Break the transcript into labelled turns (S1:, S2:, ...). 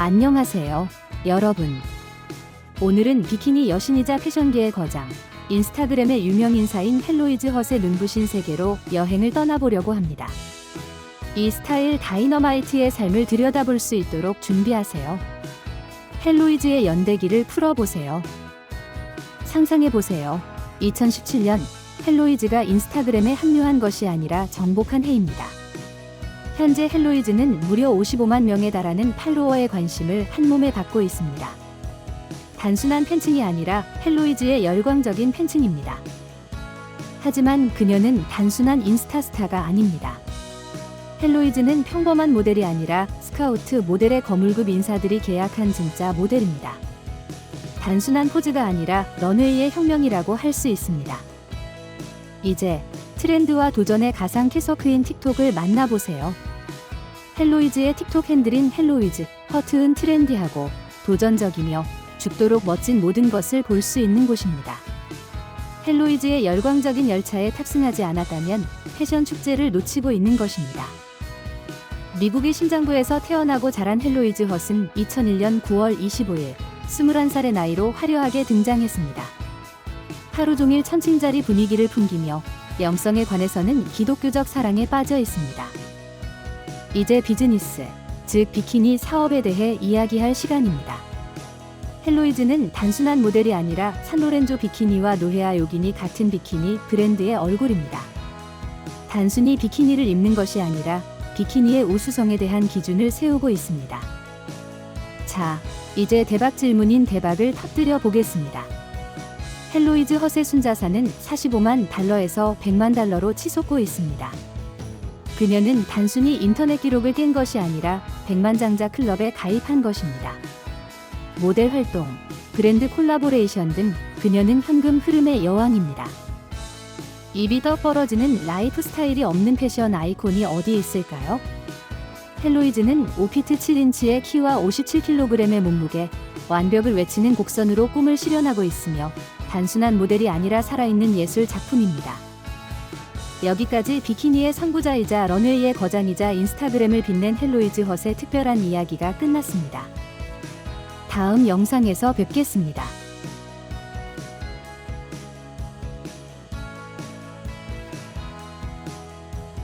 S1: 안녕하세요, 여러분. 오늘은 비키니 여신이자 패션계의 거장, 인스타그램의 유명 인사인 헬로이즈 헛의 눈부신 세계로 여행을 떠나보려고 합니다. 이 스타일 다이너마이트의 삶을 들여다볼 수 있도록 준비하세요. 헬로이즈의 연대기를 풀어보세요. 상상해보세요. 2017년 헬로이즈가 인스타그램에 합류한 것이 아니라 정복한 해입니다. 현재 헬로이즈는 무려 55만 명에 달하는 팔로워의 관심을 한몸에 받고 있습니다. 단순한 팬층이 아니라 헬로이즈의 열광적인 팬층입니다. 하지만 그녀는 단순한 인스타 스타가 아닙니다. 헬로이즈는 평범한 모델이 아니라 스카우트 모델의 거물급 인사들이 계약한 진짜 모델입니다. 단순한 포즈가 아니라 런웨이의 혁명이라고 할 수 있습니다. 이제 트렌드와 도전의 가상 캐서크인 틱톡을 만나보세요. 헬로이즈의 틱톡 핸들인 헬로이즈, 허트은 트렌디하고 도전적이며 죽도록 멋진 모든 것을 볼 수 있는 곳입니다. 헬로이즈의 열광적인 열차에 탑승하지 않았다면 패션 축제를 놓치고 있는 것입니다. 미국의 심장부에서 태어나고 자란 헬로이즈 헛은 2001년 9월 25일 21살의 나이로 화려하게 등장했습니다. 하루 종일 천칭자리 분위기를 풍기며 영성에 관해서는 기독교적 사랑에 빠져 있습니다. 이제 비즈니스, 즉 비키니 사업에 대해 이야기할 시간입니다. 헬로이즈는 단순한 모델이 아니라 산로렌조 비키니와 노헤아 요긴이 같은 비키니 브랜드의 얼굴입니다. 단순히 비키니를 입는 것이 아니라 비키니의 우수성에 대한 기준을 세우고 있습니다. 자, 이제 대박 질문인 대박을 터뜨려 보겠습니다. 헬로이즈 허세 순자산은 45만 달러에서 100만 달러로 치솟고 있습니다. 그녀는 단순히 인터넷 기록을 깬 것이 아니라 100만 장자 클럽에 가입한 것입니다. 모델 활동, 브랜드 콜라보레이션 등 그녀는 현금 흐름의 여왕입니다. 입이 더 벌어지는 라이프 스타일이 없는 패션 아이콘이 어디 있을까요? 헬로이즈는 5피트 7인치의 키와 57kg의 몸무게, 완벽을 외치는 곡선으로 꿈을 실현하고 있으며 단순한 모델이 아니라 살아있는 예술 작품입니다. 여기까지 비키니의 선구자이자 런웨이의 거장이자 인스타그램을 빛낸 헬로이즈 헛의 특별한 이야기가 끝났습니다. 다음 영상에서 뵙겠습니다.